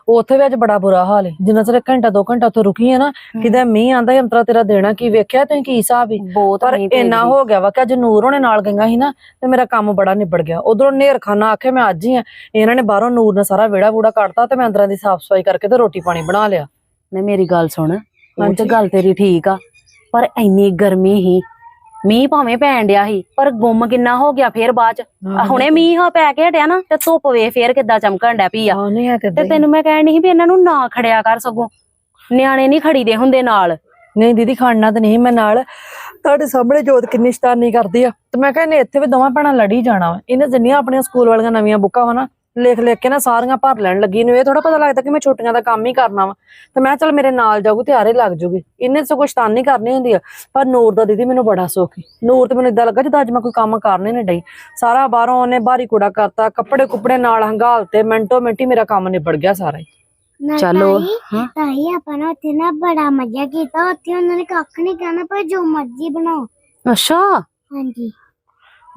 ਉੱਥੇ ਵੀ ਅੱਜ ਬੜਾ ਬੁਰਾ ਹਾਲ ਹੈ ਜਿੰਨਾ ਚਿਰ ਘੰਟਾ ਦੋ ਘੰਟਾ ਉੱਥੇ ਰੁਕੀ ਹੈ ਨਾ ਕਿਤੇ ਮੀਂਹ ਆਂਦਾ ਹੈ ਅੰਤਰਾ ਤੇਰਾ ਦੇਣਾ ਕੀ ਵੇਖਿਆ ਤੁਸੀਂ ਕੀ ਹਿਸਾਬ ਹੈ ਪਰ ਇੰਨਾ। ਹੋ ਗਿਆ ਵਾ ਕਿ ਅੱਜ ਨੂਰ ਹੋਣੇ ਨਾਲ ਗਈਆਂ ਸੀ ਨਾ ਤੇ ਮੇਰਾ ਕੰਮ ਬੜਾ ਨਿਬੜ ਗਿਆ। ਉਧਰੋਂ ਨੇਰਖਾਨਾ ਆਖੇ ਮੈਂ ਅੱਜ ਹੀ ਆ। ਇਹਨਾਂ ਨੇ ਬਾਹਰੋਂ ਨੂਰ ਨੇ ਸਾਰਾ ਵਿਹੜਾ ਵੂੜਾ ਕੱਢਤਾ ਤੇ ਮੈਂ ਅੰਦਰਾਂ ਦੀ ਸਾਫ਼ ਸਫ਼ਾਈ ਕਰਕੇ ਤੇ ਰੋਟੀ ਪਾਣੀ ਬਣਾ ਲਿਆ। ਨੇ ਮੇਰੀ ਗੱਲ ਸੁਣ। ਉਹ ਤੇ। ਗੱਲ ਤੇਰੀ ਠੀਕ ਆ। ਪਰ ਇੰਨੀ ਗਰਮੀ ਹੀ ਮੀਂਹ ਭਾਵੇਂ ਪੈਣ ਡਿਆ ਸੀ ਪਰ ਗੁੰਮ ਕਿੰਨਾ ਹੋ ਗਿਆ ਫੇਰ ਬਾਅਦ ਚ। ਆਹ ਹੁਣੇ ਮੀਂਹ ਹਾਂ ਪੈ ਕੇ ਹਟਿਆ ਨਾ ਤੇ ਧੁੱਪ ਵੇ ਫੇਰ ਕਿੱਦਾਂ ਚਮਕਣ ਡੈ ਪਈ ਆ। ਹਾਂ ਨਹੀਂ ਹੈ ਤੇ ਤੇ ਤੈਨੂੰ ਮੈਂ ਕਹਿਣ ਸੀ ਵੀ ਇਹਨਾਂ ਨੂੰ ਨਾ ਖੜਿਆ ਕਰ ਸਗੋਂ। ਨਿਆਣੇ ਨਹੀਂ ਖੜੀਦੇ ਹੁੰਦੇ ਨਾਲ। ਨਹੀਂ ਦੀਦੀ ਖਾਣਾ ਤੇ ਨਹੀਂ ਮੈਂ ਨਾਲ। ਤੁਹਾਡੇ ਸਾਹਮਣੇ ਜੋਤ ਕਿੰਨੀ ਸ਼ੈਤਾਨੀ ਕਰਦੀ ਆ। ਤੇ ਮੈਂ ਕਹਿੰਨੇ ਇੱਥੇ ਵੀ ਦੋਵਾਂ ਭੈਣਾਂ ਲੜੀ ਜਾਣਾ ਵਾ। ਇਹਨੇ ਜਿੰਨੀਆਂ ਆਪਣੀਆਂ ਸਕੂਲ ਵਾਲੀਆਂ ਨਵੀਆਂ ਬੁੱਕਾਂ ਵਾ ਨਾ ਲਿਖ ਲਿਖ ਕੇ ਨਾ ਸਾਰੀਆਂ ਭਰ ਲੈਣ ਲੱਗੀ। ਨੂੰ ਇਹ ਥੋੜਾ ਪਤਾ ਲੱਗਦਾ ਕਿ ਮੈਂ ਛੁੱਟੀਆਂ ਦਾ ਕੰਮ ਹੀ ਕਰਨਾ ਵਾ। ਤੇ ਮੈਂ ਚੱਲ ਮੇਰੇ ਨਾਲ ਜਾਊਗੀ ਤੇ ਆਰੇ ਲੱਗ ਜੂਗੀ। ਇਹਨੇ ਸਗੋਂ ਸ਼ੈਤਾਨੀ ਕਰਨੀ ਹੁੰਦੀ ਆ। ਪਰ ਨੂਰ ਦਾ ਦੀਦੀ ਮੈਨੂੰ ਬੜਾ ਸੁੱਖ ਈ ਨੂਰ ਤੇ ਮੈਨੂੰ ਇਦਾਂ ਲੱਗਾ ਜਿੱਦਾਂ ਅੱਜ ਮੈਂ ਕੋਈ ਕੰਮ ਕਰਨੇ ਨਹੀਂ ਡਈ। ਸਾਰਾ ਬਾਹਰੋਂ ਉਹਨੇ ਬਾਰੀ ਕੂੜਾ ਕਰਤਾ ਕੱਪੜੇ ਕੁਪੜੇ ਨਾਲ ਹੰਗਾਲਤੇ ਮਿੰਟੋ ਮਿੰਟੀ ਮੇਰਾ ਕੰਮ ਨਿਬੜ ਗਿਆ ਸਾਰਾ ਹੀ। ਚਲੋ, ਹਾਂ। ਤਾਈ ਆਪਾਂ ਨੇ ਉੱਥੇ ਨਾ ਬੜਾ ਮਜ਼ਾ ਕੀਤਾ। ਉੱਥੇ ਉਹਨਾਂ ਨੇ ਕੱਖ ਨਹੀਂ ਕਹਿਣਾ ਪਰ ਜੋ ਮਰਜ਼ੀ ਬਣਾਓ। ਅੱਛਾ। ਹਾਂਜੀ।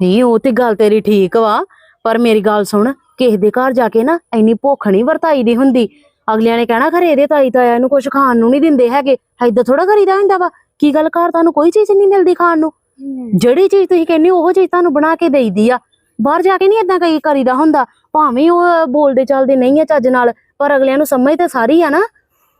ਨਹੀਂ ਉਹ ਤੇ ਗੱਲ ਤੇਰੀ ਠੀਕ ਵਾ। ਪਰ ਮੇਰੀ ਗੱਲ ਸੁਣ ਕਿਸੇ ਦੇ ਘਰ ਜਾ ਕੇ ਨਾ ਇੰਨੀ ਭੁੱਖ ਨਹੀਂ ਵਰਤਾਈ ਦੀ ਹੁੰਦੀ। ਅਗਲਿਆਂ ਨੇ ਕਹਿਣਾ ਖਰੇ ਇਹਦੇ ਤਾਈ ਤਾਇਆ ਨੂੰ ਕੁਝ ਖਾਣ ਨੂੰ ਨਹੀਂ ਦਿੰਦੇ ਹੈਗੇ। ਏਦਾਂ ਥੋੜਾ ਕਰੀਦਾ ਹੁੰਦਾ ਵਾ। ਕੀ ਗੱਲ ਘਰ ਤੁਹਾਨੂੰ ਕੋਈ ਚੀਜ਼ ਨਹੀਂ ਮਿਲਦੀ ਖਾਣ ਨੂੰ? ਜਿਹੜੀ ਚੀਜ਼ ਤੁਸੀਂ ਕਹਿੰਦੇ ਉਹ ਚੀਜ਼ ਤੁਹਾਨੂੰ ਬਣਾ ਕੇ ਦੇਈਦੀ ਆ। ਬਾਹਰ ਜਾ ਕੇ ਨਹੀਂ ਏਦਾਂ ਕਈ ਕਰੀਦਾ ਹੁੰਦਾ। ਭਾਵੇਂ ਉਹ ਬੋਲਦੇ ਚੱਲਦੇ ਨਹੀਂ ਆ ਚੱਜ ਨਾਲ ਪਰ ਅਗਲਿਆਂ ਨੂੰ ਸਮਝ ਤੇ ਸਾਰੀ ਆ ਨਾ।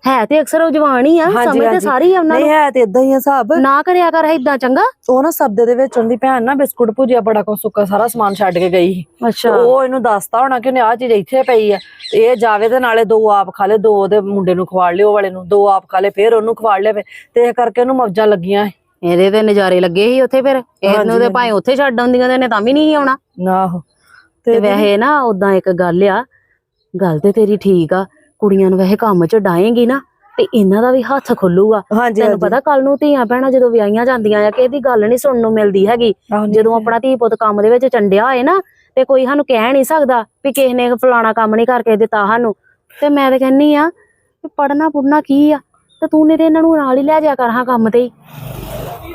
ਹੈ ਤੇ ਅਕਸਰ ਉਹ ਜਵਾਨ ਹੀ ਆ ਸਮਝ ਤੇ। ਸਾਰੀ ਆ ਉਹਨਾਂ ਨਹੀਂ ਨੂੰ। ਹੈ ਤੇ ਇਦਾਂ ਹੀ ਆ ਹਿਸਾਬ ਨਾ ਕਰਿਆ ਕਰ ਏਦਾਂ ਚੰਗਾ। ਉਹ ਨਾ ਸਬਦੇ ਦੇ ਵਿੱਚ ਉਹਦੀ ਭੈਣ ਨਾ ਬਿਸਕੁਟ ਭੁਜੀਆ ਬੜਾ ਕੁਛ ਸੁੱਕਾ ਸਾਰਾ ਸਮਾਨ ਛੱਡ ਕੇ ਗਈ ਅੱਛਾ। ਉਹ ਇਹਨੂੰ ਦੱਸਤਾ ਹੋਣਾ ਕਿ ਉਹਨੇ ਆਹ ਚੀਜ਼ ਇੱਥੇ ਪਈ ਆ। ਇਹ ਜਾਵੇ ਤੇ ਨਾਲੇ ਦੋ ਆਪ ਖਾ ਲੇ ਦੋ ਉਹਦੇ ਮੁੰਡੇ ਨੂੰ ਖਵਾ ਲਿਓ ਵਾਲੇ ਨੂੰ ਦੋ ਆਪ ਖਾ ਲੇ ਫੇਰ ਉਹਨੂੰ ਖਵਾ ਲਿਆ ਤੇ ਇਹ ਕਰਕੇ ਉਹਨੂੰ ਮੌਜਾਂ ਲੱਗੀਆਂ। ਇਹਦੇ ਤੇ ਨਜ਼ਾਰੇ ਲੱਗੇ ਸੀ ਉੱਥੇ ਫਿਰ। ਇਹਨੂੰ ਤੇ। ਭਾਵੇਂ ਉੱਥੇ ਛੱਡ ਆਉਂਦੀਆਂ ਤੇ ਇਹਨੇ ਤਾਂ ਵੀ ਨਹੀਂ ਆਉਣਾ। ਆਹੋ। ਤੇ ਵੈਸੇ ਨਾ ਉਦਾਂ ਇੱਕ ਗੱਲ ਆ ਗੱਲ ਤੇ ਤੇਰੀ ਠੀਕ ਆ ਕੁੜੀਆਂ ਨੂੰ ਵੈਸੇ ਕੰਮ 'ਚ ਡਾਏਂਗੀ ਨਾ ਤੇ ਇਹਨਾਂ ਦਾ ਵੀ ਹੱਥ ਖੁੱਲੂਗਾ। ਤੈਨੂੰ ਪਤਾ ਕੱਲ ਨੂੰ ਧੀਆਂ ਭੈਣਾਂ ਜਦੋਂ ਵਿਆਹੀਆਂ ਜਾਂਦੀਆਂ ਆ ਕਿ ਇਹਦੀ ਗੱਲ ਨਹੀਂ ਸੁਣਨ ਨੂੰ ਮਿਲਦੀ ਹੈਗੀ। ਜਦੋਂ ਆਪਣਾ ਧੀ ਪੁੱਤ ਕੰਮ ਦੇ ਵਿੱਚ ਚੰਡਿਆ ਹੋਏ ਨਾ ਤੇ ਕੋਈ ਸਾਨੂੰ ਕਹਿ ਨਹੀਂ ਸਕਦਾ ਵੀ ਕਿਸੇ ਨੇ ਫਲਾਣਾ ਕੰਮ ਨਹੀਂ ਕਰਕੇ ਦਿੱਤਾ ਸਾਨੂੰ। ਤੇ ਮੈਂ ਤੇ ਕਹਿੰਨੀ ਆ ਪੜਨਾ ਪੁੜਨਾ ਕੀ ਆ? ਤੇ ਤੂੰ ਨੇ ਤੇ ਇਹਨਾਂ ਨੂੰ ਨਾਲ ਹੀ ਲੈ ਜਾ ਕਰ ਹਾਂ ਕੰਮ ਤੇ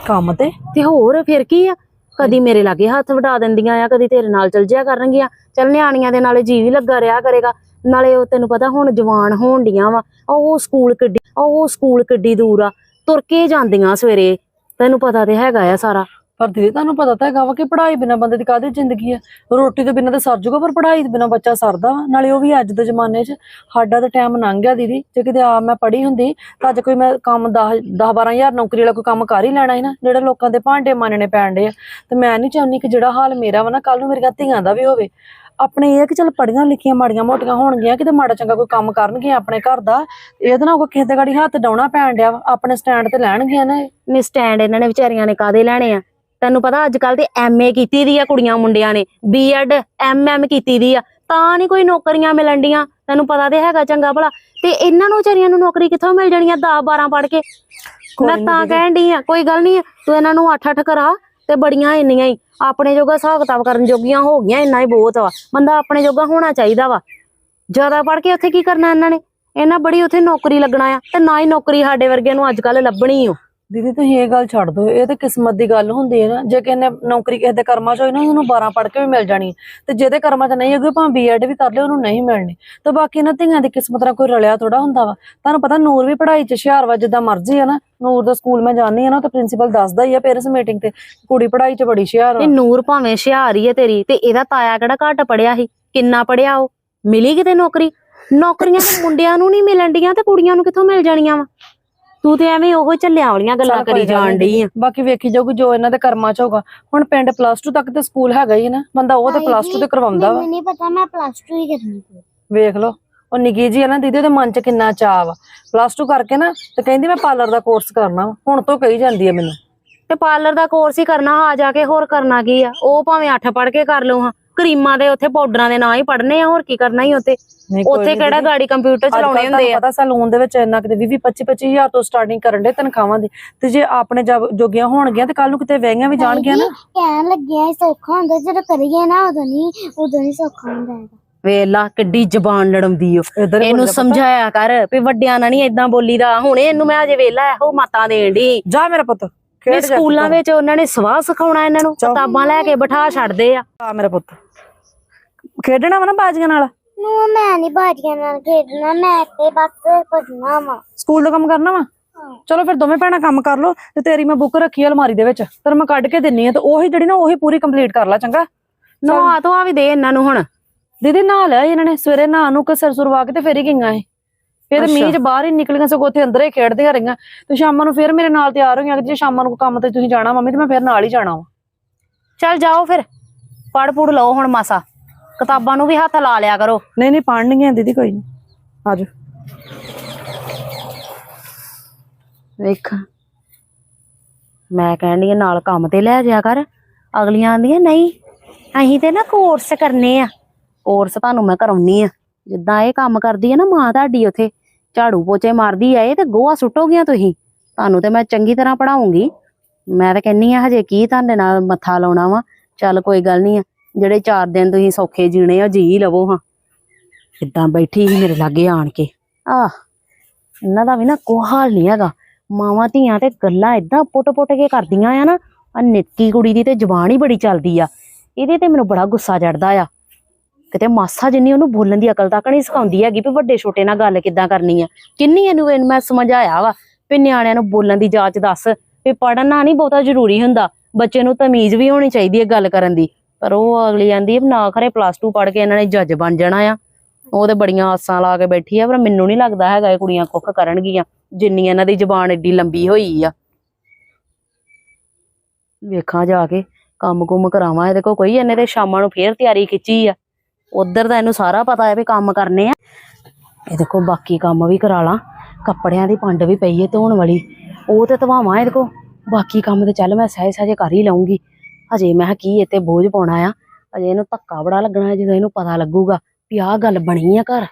ਕੰਮ ਤੇ? ਤੇ ਹੋਰ ਫਿਰ ਕੀ ਆ? ਕਦੀ ਮੇਰੇ ਲਾਗੇ ਹੱਥ ਵਟਾ ਦਿੰਦੀਆਂ ਆ ਕਦੀ ਤੇਰੇ ਨਾਲ ਚਲ ਜਿਆ ਕਰਨਗੀਆਂ। ਚੱਲ ਨਿਆਣੀਆਂ ਦੇ ਨਾਲੇ ਜੀ ਵੀ ਲੱਗਾ ਰਿਹਾ ਕਰੇਗਾ। ਨਾਲੇ ਉਹ ਤੈਨੂੰ ਪਤਾ ਹੁਣ ਜਵਾਨ ਹੋਣ ਡੀਆਂ ਵਾ, ਉਹ ਸਕੂਲ ਕਿੱਡੀ, ਉਹ ਸਕੂਲ ਕਿੱਡੀ ਦੂਰ ਆ, ਤੁਰ ਕੇ ਜਾਂਦੀਆਂ ਸਵੇਰੇ, ਤੈਨੂੰ ਪਤਾ ਤੇ ਹੈਗਾ ਆ ਸਾਰਾ। ਪਰ ਦੀਦੀ, ਤੁਹਾਨੂੰ ਪਤਾ ਤਾਂ ਹੈਗਾ ਵਾ ਕਿ ਪੜ੍ਹਾਈ ਬਿਨਾਂ ਬੰਦੇ ਦੀ ਕਾਹਦੀ ਜ਼ਿੰਦਗੀ ਆ? ਰੋਟੀ ਤੋਂ ਬਿਨਾਂ ਤਾਂ ਸਰ ਜੂਗਾ, ਪਰ ਪੜ੍ਹਾਈ ਤੋਂ ਬਿਨਾਂ ਬੱਚਾ ਸਰਦਾ ਵਾ, ਨਾਲੇ ਉਹ ਵੀ ਅੱਜ ਦੇ ਜ਼ਮਾਨੇ 'ਚ ਸਾਡਾ ਤਾਂ ਟਾਈਮ ਲੰਘ ਗਿਆ ਦੀਦੀ, ਜੇ ਕਿਤੇ ਆ ਮੈਂ ਪੜ੍ਹੀ ਹੁੰਦੀ, ਤਾਂ ਅੱਜ ਕੋਈ ਮੈਂ ਕੰਮ 10 10 12000 ਨੌਕਰੀ ਵਾਲਾ ਕੋਈ ਕੰਮ ਕਰ ਹੀ ਲੈਣਾ ਸੀ ਨਾ, ਜਿਹੜੇ ਲੋਕਾਂ ਦੇ ਭਾਂਡੇ ਮਾਨਣੇ ਪੈਣ ਡੇ ਆ। ਤੇ ਮੈਂ ਨਹੀਂ ਚਾਹੁੰਦੀ ਕਿ ਜਿਹੜਾ ਹਾਲ ਮੇਰਾ ਵਾ ਨਾ ਕੱਲ ਨੂੰ ਮੇਰੀਆਂ ਧੀਆਂ ਦਾ ਵੀ ਹੋਵੇ। ਆਪਣੇ ਇਹ ਆ ਕਿ ਚਲ ਪੜੀਆਂ ਲਿਖੀਆਂ ਮਾੜੀਆਂ ਮੋਟੀਆਂ ਹੋਣਗੀਆਂ ਕਿਤੇ ਮਾੜਾ ਚੰਗਾ ਕੋਈ ਕੰਮ ਕਰਨਗੀਆਂ ਆਪਣੇ ਘਰ ਦਾ ਇਹਦੇ ਨਾਲ ਕੋਈ ਕਿਸੇ ਦੇ ਗਾੜੀ ਹੱਥ ਡਾਉਣਾ ਪੈਣ ਡਿਆ ਆਪਣੇ ਸਟੈਂਡ ਤੇ ਲੈਣਗੀਆਂ ਨਾ ਇਹ। ਨੇ ਸਟੈਂਡ ਇਹਨਾਂ ਨੇ ਵਿਚਾਰੀਆਂ ਨੇ ਕਾਦੇ ਲੈਣੇ ਆ ਤੈਨੂੰ ਪਤਾ ਅੱਜ ਕੱਲ ਤੇ ਐਮਏ ਕੀਤੀ ਦੀ ਆ ਕੁੜੀਆਂ ਮੁੰਡਿਆਂ ਨੇ ਬੀਐਡ ਐਮਐਮ ਕੀਤੀ ਦੀ ਆ ਤਾਂ ਨਹੀਂ ਕੋਈ ਨੌਕਰੀਆਂ ਮਿਲਣ ਡੀਆਂ ਤੈਨੂੰ ਪਤਾ ਤੇ ਹੈਗਾ ਚੰਗਾ ਭਲਾ ਤੇ ਇਹਨਾਂ ਨੂੰ ਵਿਚਾਰੀਆਂ ਨੂੰ ਨੌਕਰੀ ਕਿੱਥੋਂ ਮਿਲ ਜਾਣੀਆਂ 10 12 ਪੜ ਕੇ ਕੋਈ ਮੈਂ ਨੀ ਤਾਂ ਦੀਦੀ। ਕਹਿਣ ਡਈ ਆ ਕੋਈ ਗੱਲ ਨਹੀਂ ਤੂੰ ਇਹਨਾਂ ਨੂੰ 8-8 ਕਰਾ ਤੇ ਬੜੀਆਂ ਇੰਨੀਆਂ ਹੀ। ਆਪਣੇ ਜੋਗਾ ਹਿਸਾਬ ਕਿਤਾਬ ਕਰਨ ਜੋਗੀਆਂ ਹੋ ਗਈਆਂ, ਇੰਨਾ ਹੀ ਬਹੁਤ ਵਾ। ਬੰਦਾ ਆਪਣੇ ਜੋਗਾ ਹੋਣਾ ਚਾਹੀਦਾ ਵਾ। ਜ਼ਿਆਦਾ ਪੜ ਕੇ ਉੱਥੇ ਕੀ ਕਰਨਾ ਇਹਨਾਂ ਨੇ? ਇਹਨਾਂ ਬੜੀ ਉੱਥੇ ਨੌਕਰੀ ਲੱਗਣਾ ਆ ਤੇ ਨਾ ਹੀ ਨੌਕਰੀ ਸਾਡੇ ਵਰਗੇ ਨੂੰ ਅੱਜ ਕੱਲ ਲੱਭਣੀ ਓ। ਦੀਦੀ ਤੁਸੀਂ ਇਹ ਗੱਲ ਛੱਡ ਦਿਓ, ਇਹ ਤੇ ਕਿਸਮਤ ਦੀ ਗੱਲ ਹੁੰਦੀ ਹੈ ਨਾ, ਜੇ ਕਿਸੇ ਨੇ ਨੌਕਰੀ ਕਿਸੇ ਦੇ ਕਰਮਾਂ 'ਚ ਹੋਈ ਨਾ ਉਹਨੂੰ 12 ਪੜ੍ਹ ਕੇ ਵੀ ਮਿਲ ਜਾਣੀ ਤੇ ਜਿਹਦੇ ਕਰਮਾਂ 'ਚ ਨਹੀਂ ਹੈਗੀ ਭਾਵੇਂ ਬੀਐਡ ਵੀ ਕਰ ਲਿਓ ਉਹਨੂੰ ਨਹੀਂ ਮਿਲਣੀ। ਤੇ ਬਾਕੀ ਇਹਨਾਂ ਧੀਆਂ ਦੀ ਕਿਸਮਤ ਨਾਲ ਕੋਈ ਰਲਿਆ ਥੋੜਾ ਹੁੰਦਾ ਵਾ। ਤੁਹਾਨੂੰ ਪਤਾ ਨੂਰ ਵੀ ਪੜ੍ਹਾਈ 'ਚ ਹੁਸ਼ਿਆਰ ਵਾ, ਜਿੱਦਾਂ ਮਰਜ਼ੀ ਹੈ ਨਾ, ਨੂਰ ਦਾ ਸਕੂਲ ਮੈਂ ਜਾਂਦੀ ਆ ਨਾ ਤੇ ਪ੍ਰਿੰਸੀਪਲ ਦੱਸਦਾ ਹੀ ਆ ਪੇਰੈਂਟਸ ਮੀਟਿੰਗ ਤੇ, ਕੁੜੀ ਪੜ੍ਹਾਈ 'ਚ ਬੜੀ ਹੁਸ਼ਿਆਰ ਵਾ ਇਹ ਨੂਰ ਭਾਵੇਂ ਹੀ ਹੈ ਤੇਰੀ, ਤੇ ਇਹਦਾ ਤਾਇਆ ਕਿਹੜਾ ਘੱਟ ਪੜਿਆ ਸੀ? ਕਿੰਨਾ ਪੜਿਆ ਉਹ? ਮਿਲੀ ਕਿਤੇ ਨੌਕਰੀ? ਨੌਕਰੀਆਂ ਤੇ ਮੁੰਡਿਆਂ ਨੂੰ ਨਹੀਂ ਮਿਲਣ ਡੀਆਂ, ਤੇ ਕੁੜੀਆਂ ਨੂੰ ਕਿੱਥੋਂ ਮਿਲ ਜਾਣੀਆਂ ਵਾ? ਤੂੰ ਤੇ ਐਵੇਂ ਉਹ ਝੱਲਿਆਂ ਵਾਲੀਆਂ ਗੱਲਾਂ ਕਰੀ ਜਾਣ ਡਈ ਆ। ਬਾਕੀ ਵੇਖੀ ਜਾਊਗੀ ਜੋ ਇਹਨਾਂ ਦੇ ਕਰਮਾਂ 'ਚ ਹੋਗਾ ਹੁਣ ਪਿੰਡ ਪਲੱਸ 2 ਤੱਕ ਤੇ ਸਕੂਲ ਹੈਗਾ ਹੀ ਨਾ। ਬੰਦਾ ਉਹ ਤਾਂ ਪਲੱਸ 2 ਜੀ, ਤੇ ਕਰਵਾਉਂਦਾ ਵਾ। ਮੈਨੂੰ ਨਹੀਂ ਪਤਾ ਮੈਂ ਪਲੱਸ 2 ਹੀ ਕਰਨੀ ਹੈ ਵੇਖ ਲਓ। ਉਹ ਨਿੱਕੀ ਜੀ ਹੈ ਨਾ ਦੀਦੀ ਉਹਦੇ ਮਨ 'ਚ ਕਿੰਨਾ ਚਾਅ ਵਾ। ਪਲੱਸ 2 ਕਰਕੇ ਨਾ ਤੇ ਕਹਿੰਦੀ ਮੈਂ ਪਾਰਲਰ ਦਾ ਕੋਰਸ ਕਰਨਾ ਵਾ। ਹੁਣ ਤੋਂ ਕਹੀ ਜਾਂਦੀ ਹੈ ਮੈਨੂੰ। ਤੇ ਪਾਰਲਰ ਦਾ ਕੋਰਸ ਹੀ ਕਰਨਾ ਆ ਜਾ ਕੇ ਹੋਰ ਕਰਨਾ ਕੀ ਆ? ਉਹ ਭਾਵੇਂ ਅੱਠ ਪੜ ਕੇ ਕਰ ਲਓ ਹਾਂ। ਕਰੀਮਾਂ ਦੇ ਉੱਥੇ ਪਾਊਡਰਾਂ ਦੇ ਨਾਂ ਹੀ ਪੜਨੇ ਆ ਹੋਰ ਕੀ ਕਰਨਾ ਹੀ ਉੱਥੇ? ਨਹੀਂ ਕੋਈ ਉੱਥੇ ਕਿਹੜਾ ਦੀਦੀ। ਗਾੜੀ ਕੰਪਿਊਟਰ ਚਲਾਉਣੇ ਹੁੰਦੇ ਆ? ਪਤਾ ਸੈਲੂਨ ਦੇ ਵਿੱਚ ਇੰਨਾ ਕਿਤੇ 20 25 25000 ਤੋਂ ਸਟਾਰਟਿੰਗ ਕਰਨ ਦੇ ਤਨਖਾਹਾਂ ਦੀ। ਤੇ ਜੇ ਆਪਣੇ ਜਬ- ਜੋਗੀਆਂ ਹੋਣਗੀਆਂ ਤੇ ਕੱਲ ਨੂੰ ਕਿਤੇ ਵਹਿੰਗੀਆਂ ਵੀ ਜਾਣਗੀਆਂ ਨਾ? ਕਹਿਣ ਲੱਗਿਆ ਸੌਖਾ ਹੁੰਦਾ ਜਦੋਂ ਕਰੀਏ ਨਾ ਉਦੋਂ ਨਹੀਂ ਉਦੋਂ ਨਹੀਂ ਸੌਖਾ ਹੁੰਦਾ ਹੈਗਾ। ਵੇਲਾ ਕਿੱਡੀ ਜ਼ਬਾਨ ਲੜਮਦੀ ਓ। ਇੱਧਰ ਹੀ ਇਹਨੂੰ ਪਤਾ। ਸਮਝਾਇਆ ਕਰ ਵੀ ਵੱਡਿਆਂ ਨਾਲ ਨਹੀਂ ਏਦਾਂ ਬੋਲੀਦਾ। ਹੁਣੇ ਇਹਨੂੰ ਮੈਂ ਅਜੇ ਵੇਲਾ ਇਹੋ ਮਾਤਾਂ ਦੇਣ ਦੀ ਜਾ ਮੇਰਾ ਪੁੱਤ ਖੇਡ ਜਾ ਸਕੂਲਾਂ। ਵਿੱਚ ਉਹਨਾਂ ਨੇ ਸਵਾਹ ਸਿਖਾਉਣਾ ਇਹਨਾਂ ਨੂੰ। ਕਿਤਾਬਾਂ ਲੈ ਕੇ ਬਿਠਾ ਛੱਡਦੇ ਆ। ਆ ਮੇਰਾ ਪੁੱਤ। ਖੇਡਣਾ ਵਾ ਨਾ ਬਾਜੀਆਂ ਨਾਲ? ਨੂੰ ਮੈਂ ਨਹੀਂ ਬਾਜੀਆਂ ਨਾਲ ਖੇਡਣਾ ਮੈਂ ਤੇ ਬਸ ਪੜਨਾ ਵਾ। ਸਕੂਲ ਦਾ ਕੰਮ ਕਰਨਾ ਵਾ? ਚਲੋ ਫਿਰ ਦੋਵੇਂ ਭੈਣਾਂ ਕੰਮ ਕਰ ਲਓ ਤੇ ਤੇਰੀ ਮੈਂ ਬੁੱਕ ਰੱਖੀ ਆ ਅਲਮਾਰੀ ਦੇ ਵਿੱਚ ਤੇ ਮੈਂ ਕੱਢ ਕੇ ਦਿੰਨੀ ਆ ਤੇ ਉਹੀ ਜਿਹੜੀ ਨਾ ਉਹੀ ਪੂਰੀ ਕੰਪਲੀਟ ਕਰ ਲੈ ਚੰਗਾ? ਨਵਾ ਧਵਾ ਵੀ ਦੇ ਇਹਨਾਂ ਨੂੰ ਹੁਣ। ਦੀਦੀ ਨਹਾ ਲਿਆ ਸੀ ਇਹਨਾਂ ਨੇ ਸਵੇਰੇ ਨਹਾ ਨੂੰ ਕੇ ਸਿਰ ਸੁਰਵਾ ਕੇ ਤੇ ਫੇਰ ਹੀ ਗਈਆਂ ਇਹ। ਫਿਰ। ਮੀਂਹ ਚ ਬਾਹਰ ਹੀ ਨਿਕਲੀਆਂ ਸਗੋਂ ਉੱਥੇ ਅੰਦਰ ਹੀ ਖੇਡਦੀਆਂ ਰਹੀਆਂ। ਤੇ ਸ਼ਾਮਾਂ ਨੂੰ ਫਿਰ ਮੇਰੇ ਨਾਲ ਤਿਆਰ ਹੋਈਆਂ ਜੇ ਸ਼ਾਮਾਂ ਨੂੰ ਕੰਮ ਤੇ ਤੁਸੀਂ ਜਾਣਾ ਮੰਮੀ ਤੇ ਮੈਂ ਫਿਰ ਨਾਲ ਹੀ ਜਾਣਾ ਵਾ। ਚੱਲ ਜਾਓ ਫਿਰ ਪੜ ਪੁੜ ਲਓ ਹੁਣ ਮਾਸਾ। ਕਿਤਾਬਾਂ ਨੂੰ ਵੀ ਹੱਥ ਲਾ ਲਿਆ ਕਰੋ। ਨਹੀਂ ਨਹੀਂ ਪੜਨਗੀਆਂ ਦੀਦੀ ਕੋਈ ਨਹੀਂ ਆਜੋ ਵੇਖ ਮੈਂ ਕਹਿੰਦੀ ਆ ਨਾਲ ਕੰਮ ਤੇ ਲੈ ਜਾਇਆ ਕਰ। ਅਗਲੀਆਂ ਆਂਦੀਆਂ ਨਹੀਂ ਅਸੀਂ ਤੇ ਨਾ ਕੋਰਸ ਕਰਨੇ ਆ। ਕੋਰਸ ਤੁਹਾਨੂੰ ਮੈਂ ਕਰਾਉਣੀ ਆ। ਜਿੱਦਾਂ ਇਹ ਕੰਮ ਕਰਦੀ ਆ ਨਾ ਮਾਂ ਤੁਹਾਡੀ ਉਥੇ ਝਾੜੂ ਪੋਚੇ ਮਾਰਦੀ ਆ ਇਹ ਤੇ ਗੋਹਾ ਸੁੱਟੋਗੀਆਂ ਤੁਸੀਂ। ਤੁਹਾਨੂੰ ਤੇ ਮੈਂ ਚੰਗੀ ਤਰ੍ਹਾਂ ਪੜਾਉਂਗੀ ਮੈਂ ਤਾਂ ਕਹਿੰਨੀ ਆ ਹਜੇ ਕੀ ਤੁਹਾਡੇ ਨਾਲ ਮੱਥਾ ਲਾਉਣਾ ਵਾ? ਚੱਲ ਕੋਈ ਗੱਲ ਨਹੀਂ ਆ। ਜਿਹੜੇ 4 ਦਿਨ ਤੁਸੀਂ ਸੌਖੇ ਜੀਣੇ ਆ ਜੀ ਲਵੋ ਹਾਂ। ਇਦਾਂ ਬੈਠੀ ਸੀ ਮੇਰੇ ਲਾਗੇ ਆਣ ਕੇ। ਆਹ ਇਹਨਾਂ ਦਾ ਵੀ ਨਾ ਕੋਈ ਹਾਲ ਨਹੀਂ ਹੈਗਾ। ਮਾਵਾਂ ਧੀਆਂ ਤੇ ਗੱਲਾਂ ਇਦਾਂ ਪੁੱਟ-ਪੁੱਟ ਕੇ ਕਰਦੀਆਂ ਆ ਨਾ ਆ ਨਿੱਕੀ ਕੁੜੀ ਦੀ ਤੇ ਜ਼ੁਬਾਨ ਹੀ ਬੜੀ ਚੱਲਦੀ ਆ। ਇਹਦੇ ਤੇ ਮੈਨੂੰ ਬੜਾ ਗੁੱਸਾ ਚੜਦਾ ਆ। ਕਿਤੇ ਮਾਸਾ ਜਿੰਨੀ ਉਹਨੂੰ ਬੋਲਣ ਦੀ ਅਕਲ ਤੱਕ ਨਹੀਂ ਸਿਖਾਉਂਦੀ ਹੈਗੀ ਵੀ ਵੱਡੇ ਛੋਟੇ ਨਾਲ ਗੱਲ ਕਿੱਦਾਂ ਕਰਨੀ ਆ। ਕਿੰਨੀ ਇਹਨੂੰ ਇਹਨੂੰ ਮੈਂ ਸਮਝਾਇਆ ਵਾ ਵੀ ਨਿਆਣਿਆਂ ਨੂੰ ਬੋਲਣ ਦੀ ਜਾਚ ਦੱਸ। ਵੀ ਪੜ੍ਹਨਾ ਨਹੀਂ ਬਹੁਤਾ ਜ਼ਰੂਰੀ ਹੁੰਦਾ। ਬੱਚੇ ਨੂੰ ਤਮੀਜ਼ ਵੀ ਹੋਣੀ ਚਾਹੀਦੀ ਹੈ ਗੱਲ ਕਰਨ ਦੀ। ਪਰ ਉਹ ਅਗਲੀ ਆਂਦੀ ਨਾ ਖਰੇ ਪਲੱਸ 2 ਪੜ ਕੇ ਇਹਨਾਂ ਨੇ ਜੱਜ ਬਣ ਜਾਣਾ ਆ। ਉਹ ਤੇ ਬੜੀਆਂ ਆਸਾਂ ਲਾ ਕੇ ਬੈਠੀ ਆ, ਪਰ ਮੈਨੂੰ ਨਹੀਂ ਲੱਗਦਾ ਹੈਗਾ ਇਹ ਕੁੜੀਆਂ ਕੁੱਖ ਕਰਨਗੀਆਂ ਜਿੰਨੀ ਇਹਨਾਂ ਦੀ ਜ਼ਬਾਨ ਏਡੀ ਲੰਬੀ ਹੋਈ ਆ। ਵੇਖਾਂ ਜਾ ਕੇ ਕੰਮ ਕੁਮ ਕਰਾਵਾਂ, ਇਹਦੇ ਕੋ ਕੋਈ ਇਹਨੇ ਤੇ ਸ਼ਾਮਾਂ ਨੂੰ ਫੇਰ ਤਿਆਰੀ ਖਿੱਚੀ ਆ। ਉਧਰ ਦਾ ਇਹਨੂੰ ਸਾਰਾ ਪਤਾ ਹੈ ਵੀ ਕੰਮ ਕਰਨੇ ਆ। ਇਹਦੇ ਕੋ ਬਾਕੀ ਕੰਮ ਵੀ ਕਰਾ ਲਾਂ, ਕੱਪੜਿਆਂ ਦੀ ਪੰਡ ਵੀ ਪਈ ਹੈ ਧੋਣ ਵਾਲੀ। ਉਹ ਤੇ ਧਵਾਵਾਂ ਇਹਦੇ ਕੋ ਬਾਕੀ ਕੰਮ ਤੇ ਚੱਲ ਮੈਂ ਸਹਿ ਸਹਿਜੇ ਕਰ ਹੀ ਲਊਂਗੀ। ਹਜੇ ਮੈਂ ਕਿਹਾ ਕੀ ਇੱਥੇ ਬੋਝ ਪਾਉਣਾ ਆ, ਹਜੇ ਇਹਨੂੰ ਧੱਕਾ ਬੜਾ ਲੱਗਣਾ, ਜਦੋਂ ਇਹਨੂੰ ਪਤਾ ਲੱਗੂਗਾ ਵੀ ਆਹ ਗੱਲ ਬਣੀ ਆ ਘਰ।